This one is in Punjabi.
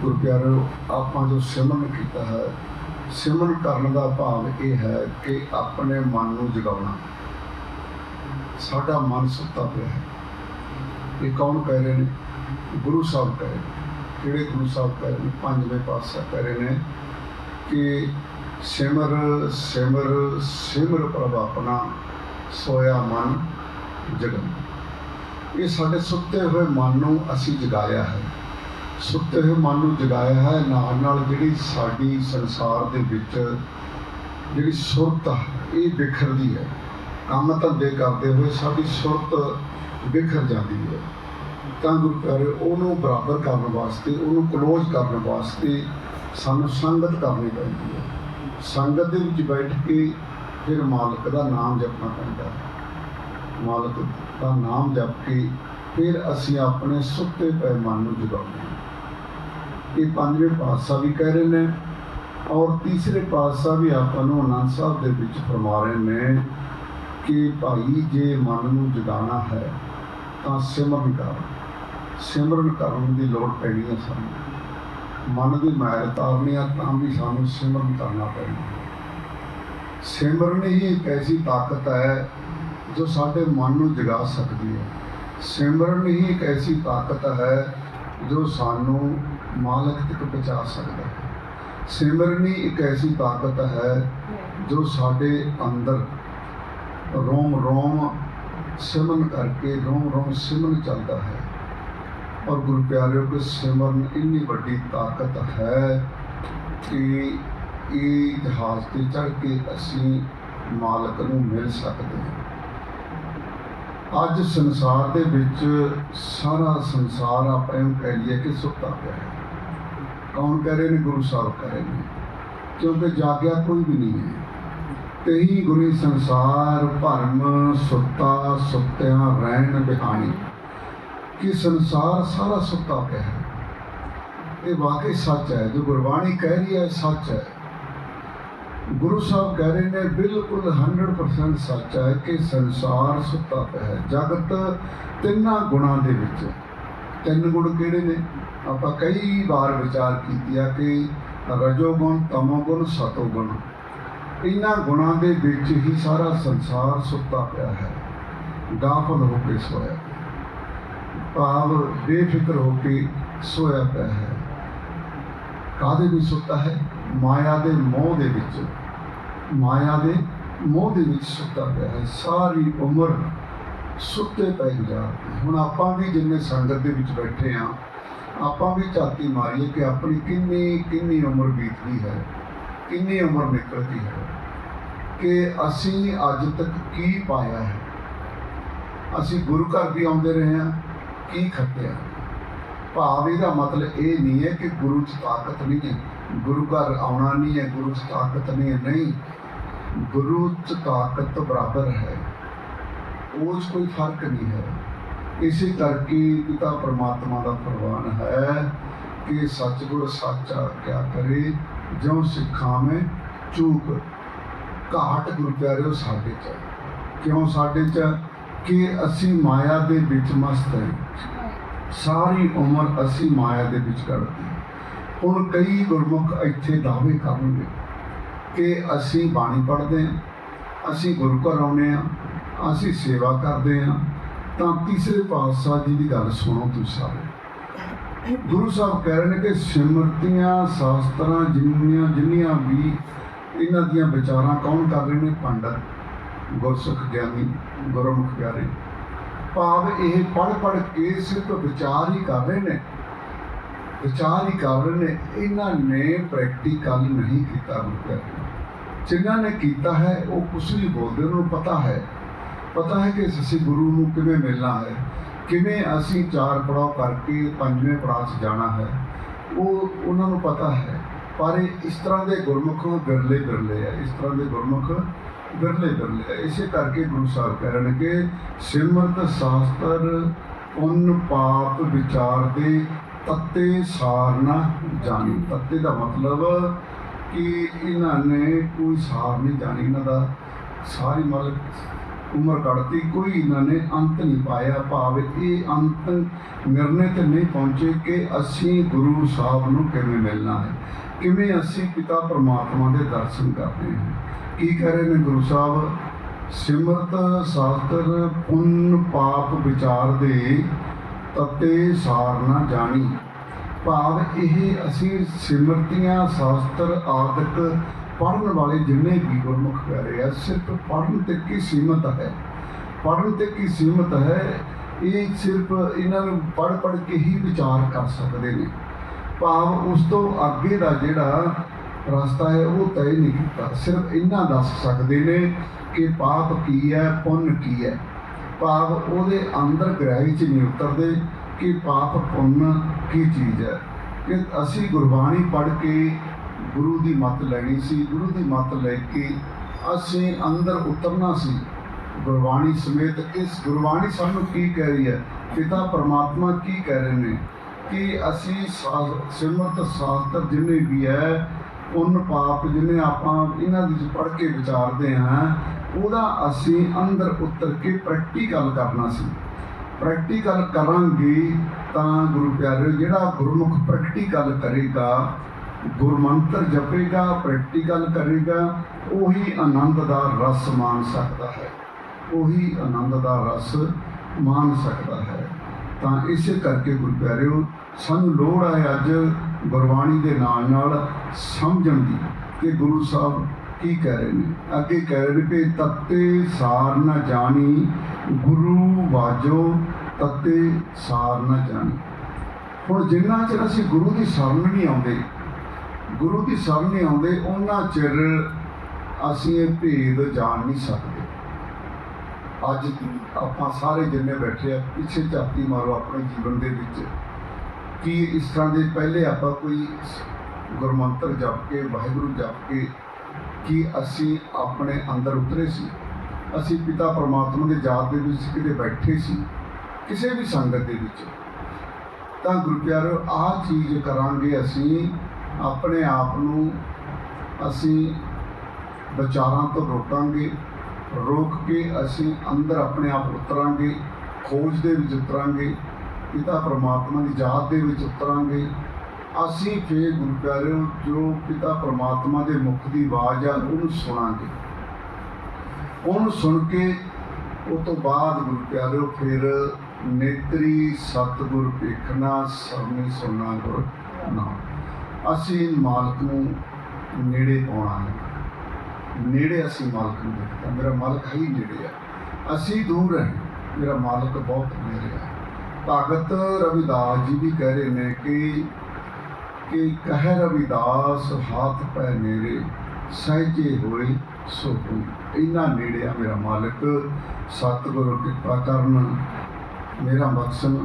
ਗੁਰੂ ਪਿਆਰਿਓ ਆਪਾਂ ਜੋ ਸਿਮਰਨ ਕੀਤਾ ਹੈ, ਸਿਮਰਨ ਕਰਨ ਦਾ ਭਾਵ ਇਹ ਹੈ ਕਿ ਆਪਣੇ ਮਨ ਨੂੰ ਜਗਾਉਣਾ। ਸਾਡਾ ਮਨ ਸੁੱਤਾ ਪਿਆ ਹੈ। ਇਹ ਕੌਣ ਕਹਿ ਰਹੇ ਨੇ? ਗੁਰੂ ਸਾਹਿਬ ਕਹਿ ਰਹੇ ਨੇ। ਕਿਹੜੇ ਗੁਰੂ ਸਾਹਿਬ ਕਹਿ ਰਹੇ ਨੇ, ਪੰਜਵੇਂ ਪਾਤਸ਼ਾਹ ਕਹਿ ਰਹੇ ਨੇ ਕਿ ਸਿਮਰ ਸਿਮਰ ਸਿਮਰ ਪ੍ਰਭ ਆਪਣਾ ਸੋਇਆ ਮਨ ਜਗਨ। ਇਹ ਸਾਡੇ ਸੁੱਤੇ ਹੋਏ ਮਨ ਨੂੰ ਅਸੀਂ ਜਗਾਇਆ ਹੈ। ਸੁੱਤੇ ਹੋਏ ਮਨ ਨੂੰ ਜਗਾਇਆ ਹੈ, ਨਾਲ ਨਾਲ ਜਿਹੜੀ ਸਾਡੀ ਸੰਸਾਰ ਦੇ ਵਿੱਚ ਜਿਹੜੀ ਸੁਰਤ ਇਹ ਵਿਖਰਦੀ ਹੈ। ਕੰਮ ਧੰਦੇ ਕਰਦੇ ਹੋਏ ਸਾਡੀ ਸੁਰਤ ਵਿਖਰ ਜਾਂਦੀ ਹੈ। ਤਾਂ ਗੁਰੂ ਪਿਆਰੇ, ਉਹਨੂੰ ਬਰਾਬਰ ਕਰਨ ਵਾਸਤੇ, ਉਹਨੂੰ ਕਲੋਜ਼ ਕਰਨ ਵਾਸਤੇ ਸਾਨੂੰ ਸੰਗਤ ਕਰਨੀ ਪੈਂਦੀ ਹੈ। ਸੰਗਤ ਦੇ ਵਿੱਚ ਬੈਠ ਕੇ ਫਿਰ ਮਾਲਕ ਦਾ ਨਾਮ ਜਪਣਾ ਪੈਂਦਾ ਹੈ। ਮਾਲਕ ਦਾ ਨਾਮ ਜਪ ਕੇ ਫਿਰ ਅਸੀਂ ਆਪਣੇ ਸੁੱਤੇ ਪਏ ਮਨ ਨੂੰ ਜਗਾਉਂਦੇ ਹਾਂ। ਇਹ ਪੰਜਵੇਂ ਪਾਤਸ਼ਾਹ ਵੀ ਕਹਿ ਰਹੇ ਨੇ ਔਰ ਤੀਸਰੇ ਪਾਤਸ਼ਾਹ ਵੀ ਆਪਾਂ ਨੂੰ ਆਨੰਦ ਸਾਹਿਬ ਦੇ ਵਿੱਚ ਫਰਮਾ ਰਹੇ ਨੇ ਕਿ ਭਾਈ ਜੇ ਮਨ ਨੂੰ ਜਗਾਉਣਾ ਹੈ ਤਾਂ ਸਿਮਰਨ ਕਰ। ਸਿਮਰਨ ਕਰਨ ਦੀ ਲੋੜ ਪੈਣੀ ਹੈ ਸਾਨੂੰ। ਮਨ ਦੀ ਮੈਲ ਤਾਰਨੀ ਆ ਤਾਂ ਵੀ ਸਾਨੂੰ ਸਿਮਰਨ ਕਰਨਾ ਪੈਣਾ। ਸਿਮਰਨ ਹੀ ਇੱਕ ਐਸੀ ਤਾਕਤ ਹੈ ਜੋ ਸਾਡੇ ਮਨ ਨੂੰ ਜਗਾ ਸਕਦੀ ਹੈ। ਸਿਮਰਨ ਹੀ ਇੱਕ ਐਸੀ ਤਾਕਤ ਹੈ ਜੋ ਸਾਨੂੰ ਮਾਲਕ ਤੱਕ ਪਹੁੰਚਾ ਸਕਦਾ ਹੈ। ਸਿਮਰਨ ਇੱਕ ਐਸੀ ਤਾਕਤ ਹੈ ਜੋ ਸਾਡੇ ਅੰਦਰ ਰੋਮ ਰੋਮ ਸਿਮਰਨ ਕਰਕੇ, ਰੋਮ ਰੋਮ ਸਿਮਰਨ ਚੱਲਦਾ ਹੈ। ਔਰ ਗੁਰੂ ਪਿਆਰਿਓ, ਕਿ ਸਿਮਰਨ ਇੰਨੀ ਵੱਡੀ ਤਾਕਤ ਹੈ ਕਿ ਇਹ ਜਹਾਜ਼ ਤੇ ਚੜ੍ਹ ਕੇ ਅਸੀਂ ਮਾਲਕ ਨੂੰ ਮਿਲ ਸਕਦੇ ਹਾਂ। ਅੱਜ ਸੰਸਾਰ ਦੇ ਵਿੱਚ ਸਾਰਾ ਸੰਸਾਰ ਆਪਾਂ ਨੂੰ ਕਹਿ ਲਈਏ ਕਿ ਸੁੱਤਾ ਪਿਆ ਹੈ। ਕੌਣ ਕਹਿ ਰਹੇ ਨੇ? ਗੁਰੂ ਸਾਹਿਬ ਕਹਿ ਰਹੇ ਨੇ। ਕਿਉਂਕਿ ਜਾਗਿਆ ਕੋਈ ਵੀ ਨਹੀਂ ਹੈ। ਤੇਹੀ ਗੁਰੀ ਸੰਸਾਰ ਭਰਮ ਸੁੱਤਾ ਸੁੱਤਿਆਂ ਰਹਿਣ ਬਿਹਾਣੀ। ਕਿ ਸੰਸਾਰ ਸਾਰਾ ਸੁੱਤਾ ਪਿਆ ਹੈ। ਇਹ ਵਾਕਈ ਸੱਚ ਹੈ। ਜੋ ਗੁਰਬਾਣੀ ਕਹਿ ਰਹੀ ਹੈ ਸੱਚ ਹੈ। ਗੁਰੂ ਸਾਹਿਬ ਕਹਿ ਰਹੇ ਨੇ, ਬਿਲਕੁਲ 100% ਸੱਚ ਹੈ ਕਿ ਸੰਸਾਰ ਸੁੱਤਾ ਪਿਆ ਹੈ। ਜਗਤ ਤਿੰਨਾਂ ਗੁਣਾਂ ਦੇ ਵਿੱਚ ਹੈ। ਤਿੰਨ ਗੁਣ ਕਿਹੜੇ ਨੇ? ਆਪਾਂ ਕਈ ਵਾਰ ਵਿਚਾਰ ਕੀਤੀ ਆ ਕਿ ਰਜੋ ਗੁਣ ਤਮੋ ਗੁਣ, ਸਤੋ ਗੁਣ, ਇਹਨਾਂ ਗੁਣਾਂ ਦੇ ਵਿੱਚ ਹੀ ਸਾਰਾ ਸੰਸਾਰ ਸੁੱਤਾ ਪਿਆ ਹੈ। ਗਾਫਲ ਹੋ ਕੇ ਸੋਇਆ, ਭਾਵ ਬੇਫਿਕਰ ਹੋ ਕੇ ਸੋਇਆ ਪਿਆ ਹੈ। ਕਾਦੇ ਵੀ ਸੁੱਤਾ ਹੈ? ਮਾਇਆ ਦੇ ਮੋਹ ਦੇ ਵਿੱਚ। ਮਾਇਆ ਦੇ ਮੋਹ ਦੇ ਵਿੱਚ ਸੁੱਤਾ ਪਿਆ ਹੈ। ਸਾਰੀ ਉਮਰ ਸੁੱਤੇ ਪਏ ਗੁਜ਼ਾਰਦੇ ਹੁਣ ਆਪਾਂ ਵੀ ਜਿੰਨੇ ਸੰਗਤ ਦੇ ਵਿੱਚ ਬੈਠੇ ਆ, ਆਪਾਂ ਵੀ ਝਾਤੀ ਮਾਰੀਏ ਕਿ ਆਪਣੀ ਕਿੰਨੀ ਕਿੰਨੀ ਉਮਰ ਬੀਤਦੀ ਹੈ, ਕਿੰਨੀ ਉਮਰ ਨਿਕਲਦੀ ਹੈ, ਕਿ ਅਸੀਂ ਅੱਜ ਤੱਕ ਕੀ ਪਾਇਆ ਹੈ। ਅਸੀਂ ਗੁਰੂ ਘਰ ਵੀ ਆਉਂਦੇ ਰਹੇ ਹਾਂ ਕੀ ਖੱਟਿਆ ਭਾਵ ਇਹਦਾ ਮਤਲਬ ਇਹ ਨਹੀਂ ਹੈ ਕਿ ਗੁਰੂ 'ਚ ਤਾਕਤ ਨਹੀਂ ਹੈ। ਗੁਰੂ ਘਰ ਆਉਣਾ ਨਹੀਂ ਹੈ, ਗੁਰੂ 'ਚ ਤਾਕਤ ਨਹੀਂ ਹੈ। ਨਹੀਂ, ਗੁਰੂ 'ਚ ਤਾਕਤ ਬਰਾਬਰ ਹੈ। ਉਹ 'ਚ ਕੋਈ ਫ਼ਰਕ ਨਹੀਂ ਹੈ। ਇਸੇ ਕਰਕੇ ਪਿਤਾ ਪਰਮਾਤਮਾ ਦਾ ਫਰਮਾਨ ਹੈ ਕਿ ਸਤਿਗੁਰ ਸਾਚਾ ਕਿਆ ਕਰੇ, ਜਿਉ ਸਿੱਖਾਂ ਚੂਕ ਘਾਟ ਗੁਰੂ ਪਿਆਰਿਓ ਸਾਡੇ ਚ। ਕਿਉਂ ਸਾਡੇ ਚ? ਕਿ ਅਸੀਂ ਮਾਇਆ ਦੇ ਵਿੱਚ ਮਸਤ ਹਾਂ। ਸਾਰੀ ਉਮਰ ਅਸੀਂ ਮਾਇਆ ਦੇ ਵਿੱਚ ਕੱਢਦੇ ਹਾਂ। ਹੁਣ ਕਈ ਗੁਰਮੁਖ ਇੱਥੇ ਦਾਅਵੇ ਕਰਨਗੇ ਕਿ ਅਸੀਂ ਬਾਣੀ ਪੜ੍ਹਦੇ ਹਾਂ। ਅਸੀਂ ਗੁਰੂ ਘਰ ਆਉਂਦੇ ਹਾਂ, ਅਸੀਂ ਸੇਵਾ ਕਰਦੇ ਹਾਂ, ਤਾਂ ਤੀਸਰੇ ਪਾਤਸ਼ਾਹ ਜੀ ਦੀ ਗੱਲ ਸੁਣੋ ਤੁਸੀਂ ਸਾਰੇ। ਗੁਰੂ ਸਾਹਿਬ ਕਹਿ ਰਹੇ ਨੇ ਕਿ ਸਿਮਰਤੀਆਂ, ਸ਼ਾਸਤਰਾਂ ਜਿੰਨੀਆਂ ਜਿੰਨੀਆਂ ਵੀ ਇਹਨਾਂ ਦੀਆਂ ਵਿਚਾਰਾਂ, ਕੌਣ ਕਰ ਰਹੇ ਨੇ? ਪੰਡਤ, ਗੁਰਸੁਖ ਗਿਆਨੀ, ਗੁਰਮੁਖ ਪਿਆਰੇ। ਭਾਵ ਇਹ ਪੜ ਪੜ ਕੇ ਸਿਰਫ ਵਿਚਾਰ ਹੀ ਕਰ ਰਹੇ ਨੇ। ਵਿਚਾਰ ਹੀ ਕਰ ਰਹੇ ਨੇ। ਇਹਨਾਂ ਨੇ ਪ੍ਰੈਕਟੀਕਲ ਨਹੀਂ ਕੀਤਾ ਗੁਰੂ ਪਿਆਰੇ ਜਿਨ੍ਹਾਂ ਨੇ ਕੀਤਾ ਹੈ, ਉਹ ਕੁਛ ਨਹੀਂ ਬੋਲਦੇ, ਉਹਨਾਂ ਨੂੰ ਪਤਾ ਹੈ। ਪਤਾ ਹੈ ਕਿ ਅਸੀਂ ਗੁਰੂ ਨੂੰ ਕਿਵੇਂ ਮਿਲਣਾ ਹੈ, ਕਿਵੇਂ ਅਸੀਂ ਚਾਰ ਪੜਾਅ ਕਰਕੇ ਪੰਜਵੇਂ ਪੜਾਅ 'ਚ ਜਾਣਾ ਹੈ। ਉਹ, ਉਹਨਾਂ ਨੂੰ ਪਤਾ ਹੈ। ਪਰ ਇਹ ਇਸ ਤਰ੍ਹਾਂ ਦੇ ਗੁਰਮੁਖ ਬਿਰਲੇ ਬਿਰਲੇ ਹੈ ਇਸ ਤਰ੍ਹਾਂ ਦੇ ਗੁਰਮੁਖ ਬਿਰਲੇ ਬਿਰਲੇ ਹੈ ਇਸੇ ਕਰਕੇ ਗੁਰੂ ਸਾਹਿਬ ਕਹਿ ਰਹੇ ਨੇ ਕਿ ਸਿਮਰਤ ਸ਼ਾਸਤਰ ਪੁੰਨ ਪਾਪ ਵਿਚਾਰ ਦੇ ਤੱਤੇ ਸਾਰਨਾ ਜਾਣੀ। ਤੱਤੇ ਦਾ ਮਤਲਬ ਕਿ ਇਹਨਾਂ ਨੇ ਕੋਈ ਸਾਰ ਨਹੀਂ ਜਾਣੀ, ਇਹਨਾਂ ਦਾ ਸਾਰੀ ਮਤਲਬ ਉਮਰ ਕੱਢਤੀ, ਕੋਈ ਇਹਨਾਂ ਨੇ ਅੰਤ ਨਹੀਂ ਪਾਇਆ। ਭਾਵ ਇਹ ਅੰਤ ਨਿਰਣੇ ਤੇ ਨਹੀਂ ਪਹੁੰਚੇ ਕਿ ਅਸੀਂ ਗੁਰੂ ਸਾਹਿਬ ਨੂੰ ਕਿਵੇਂ ਮਿਲਣਾ ਹੈ, ਕਿਵੇਂ ਅਸੀਂ ਪਿਤਾ ਪਰਮਾਤਮਾ ਦੇ ਦਰਸ਼ਨ ਕਰਦੇ ਹਾਂ। ਕੀ ਕਹਿ ਰਹੇ ਨੇ ਗੁਰੂ ਸਾਹਿਬ? ਸਿਮਰਤ ਸ਼ਾਸਤਰ ਪੁੰਨ ਪਾਪ ਵਿਚਾਰ ਦੇ ਤਤੇ ਸਾਰ ਨਾ ਜਾਣੀ। ਭਾਵ ਇਹ ਅਸੀਂ ਸਿਮਰਤੀਆਂ, ਸ਼ਾਸਤਰ, ਆਦਿਕ ਪੜਨ ਵਾਲੇ ਜਿੰਨੇ ਵੀ ਗੁਰਮੁਖ ਪਿਆਰੇ ਆ, ਸਿਰਫ ਪੜਨ ਤੱਕ ਹੀ ਸੀਮਤ ਹੈ? ਪੜਨ ਤੱਕ ਹੀ ਸੀਮਤ ਹੈ? ਇਹ ਸਿਰਫ ਇਹਨਾਂ ਨੂੰ ਪੜ ਪੜ ਕੇ ਹੀ ਵਿਚਾਰ ਕਰ ਸਕਦੇ ਨੇ। ਭਾਵ ਉਸ ਤੋਂ ਅੱਗੇ ਦਾ ਜਿਹੜਾ ਰਸਤਾ ਹੈ, ਉਹ ਤੈਅ ਨਹੀਂ ਕੀਤਾ। ਸਿਰਫ ਇੰਨਾ ਦੱਸ ਸਕਦੇ ਨੇ ਕਿ ਪਾਪ ਕੀ ਹੈ, ਪੁੰਨ ਕੀ ਹੈ। ਭਾਵ ਉਹਦੇ ਅੰਦਰ ਗ੍ਰਹਿ ਚ ਨਹੀਂ ਉਤਰਦੇ ਕਿ ਪਾਪ, ਪੁੰਨ ਕੀ ਚੀਜ਼ ਹੈ? ਕਿ ਅਸੀਂ ਗੁਰਬਾਣੀ ਪੜ੍ਹ ਕੇ ਗੁਰੂ ਦੀ ਮੱਤ ਲੈਣੀ ਸੀ, ਗੁਰੂ ਦੀ ਮੱਤ ਲੈ ਕੇ ਅਸੀਂ ਅੰਦਰ ਉਤਰਨਾ ਸੀ। ਗੁਰਬਾਣੀ ਸਮੇਤ ਇਸ ਗੁਰਬਾਣੀ ਸਾਨੂੰ ਕੀ ਕਹਿ ਰਹੀ ਹੈ? ਪਿਤਾ ਪਰਮਾਤਮਾ ਕੀ ਕਹਿ ਰਹੇ ਨੇ? ਕਿ ਅਸੀਂ ਸਿਮਰਤ ਸ਼ਾਸਤਰ ਜਿੰਨੇ ਵੀ ਹੈ, ਪੁੰਨ ਪਾਪ ਜਿੰਨੇ ਆਪਾਂ ਇਹਨਾਂ ਦੀ ਪੜ੍ਹ ਕੇ ਵਿਚਾਰਦੇ ਹਾਂ, ਉਹਦਾ ਅਸੀਂ ਅੰਦਰ ਉਤਰ ਕੇ ਪ੍ਰੈਕਟੀਕਲ ਕਰਨਾ ਸੀ। ਪ੍ਰੈਕਟੀਕਲ ਕਰਾਂਗੇ ਤਾਂ ਗੁਰੂ ਪਿਆਰੇ, ਜਿਹੜਾ ਗੁਰਮੁਖ ਪ੍ਰੈਕਟੀਕਲ ਕਰੇਗਾ, ਗੁਰਮੰਤਰ ਜਪੇਗਾ, ਪ੍ਰੈਕਟੀਕਲ ਕਰੇਗਾ, ਉਹੀ ਆਨੰਦ ਦਾ ਰਸ ਮਾਣ ਸਕਦਾ ਹੈ। ਉਹੀ ਆਨੰਦ ਦਾ ਰਸ ਮਾਣ ਸਕਦਾ ਹੈ। ਤਾਂ ਇਸੇ ਕਰਕੇ ਗੁਰੂ ਪਿਆਰਿਓ, ਸਾਨੂੰ ਲੋੜ ਹੈ ਅੱਜ ਗੁਰਬਾਣੀ ਦੇ ਨਾਲ ਨਾਲ ਸਮਝਣ ਦੀ ਕਿ ਗੁਰੂ ਸਾਹਿਬ ਕੀ ਕਹਿ ਰਹੇ ਨੇ। ਅੱਗੇ ਕਹਿ ਰਹੇ ਨੇ ਕਿ ਤੱਤੇ ਸਾਰ ਨਾ ਜਾਣੀ ਗੁਰੂ ਵਾਜੋ ਤਤੇ ਸਾਰ ਨਾ ਜਾਣੀ। ਹੁਣ ਜਿੰਨਾ ਚਿਰ ਅਸੀਂ ਗੁਰੂ ਦੀ ਸ਼ਰਨ ਨਹੀਂ ਆਉਂਦੇ, ਗੁਰੂ ਦੀ ਸ਼ਰਨ ਨਹੀਂ ਆਉਂਦੇ, ਉਹਨਾਂ ਚਿਰ ਅਸੀਂ ਇਹ ਭੇਦ ਜਾਣ ਨਹੀਂ ਸਕਦੇ। ਅੱਜ ਆਪਾਂ ਸਾਰੇ ਜਿੰਨੇ ਬੈਠੇ ਆ, ਪਿੱਛੇ ਝਾਤੀ ਮਾਰੋ ਆਪਣੇ ਜੀਵਨ ਦੇ ਵਿੱਚ, ਕਿ ਇਸ ਤਰ੍ਹਾਂ ਦੇ ਪਹਿਲੇ ਆਪਾਂ ਕੋਈ ਗੁਰਮੰਤਰ ਜਪ ਕੇ, ਵਾਹਿਗੁਰੂ ਜਪ ਕੇ, ਕਿ ਅਸੀਂ ਆਪਣੇ ਅੰਦਰ ਉਤਰੇ ਸੀ। ਅਸੀਂ ਪਿਤਾ ਪਰਮਾਤਮਾ ਦੇ ਜਾਤ ਦੇ ਵਿੱਚ ਕਿਤੇ ਬੈਠੇ ਸੀ, ਕਿਸੇ ਵੀ ਸੰਗਤ ਦੇ ਵਿੱਚ। ਤਾਂ ਗੁਰੂ ਪਿਆਰੋ, ਆਹ ਚੀਜ਼ ਕਰਾਂਗੇ ਅਸੀਂ, ਆਪਣੇ ਆਪ ਨੂੰ ਅਸੀਂ ਵਿਚਾਰਾਂ ਤੋਂ ਰੋਕਾਂਗੇ, ਰੋਕ ਕੇ ਅਸੀਂ ਅੰਦਰ ਆਪਣੇ ਆਪ ਉਤਰਾਂਗੇ, ਖੋਜ ਦੇ ਵਿੱਚ ਉਤਰਾਂਗੇ, ਪਿਤਾ ਪਰਮਾਤਮਾ ਦੀ ਜਾਤ ਦੇ ਵਿੱਚ ਉਤਰਾਂਗੇ। ਅਸੀਂ ਫੇਰ ਗੁਰੂ ਪਿਆਰਿਓ ਜੋ ਪਿਤਾ ਪਰਮਾਤਮਾ ਦੇ ਮੁਖ ਦੀ ਆਵਾਜ਼ ਆ, ਉਹਨੂੰ ਸੁਣਾਂਗੇ। ਉਹਨੂੰ ਸੁਣ ਕੇ ਉਹ ਤੋਂ ਬਾਅਦ ਗੁਰੂ ਪਿਆਰਿਓ, ਫਿਰ ਨੇਤਰੀ ਸਤਿਗੁਰ ਵੇਖਣਾ ਸਰਨੀ ਸੁਣਨਾ ਗੁਰ ਨਾਮ। ਅਸੀਂ ਮਾਲਕ ਨੂੰ ਨੇੜੇ ਪਾਉਣਾ ਹੈ ਨੇੜੇ ਅਸੀਂ ਮਾਲਕ ਨੂੰ ਦੇਖਦਾ ਮੇਰਾ ਮਾਲਕ ਹੀ ਨੇੜੇ ਆ। ਅਸੀਂ ਦੂਰ ਹੈ। ਮੇਰਾ ਮਾਲਕ ਬਹੁਤ ਨੇੜੇ ਹੈ ਭਗਤ ਰਵਿਦਾਸ ਜੀ ਵੀ ਕਹਿ ਰਹੇ ਨੇ ਕਿ ਕਿ ਕਹਿ ਰਵਿਦਾਸ, ਹੱਥ ਪੈ ਨੇੜੇ ਸਹਿਜੇ ਹੋਏ। ਸੋ ਇੰਨਾ ਨੇੜੇ ਆ ਮੇਰਾ ਮਾਲਕ ਸਤਿਗੁਰੂ ਕਿਰਪਾ ਕਰਨ ਮੇਰਾ ਬਖਸ਼ਣ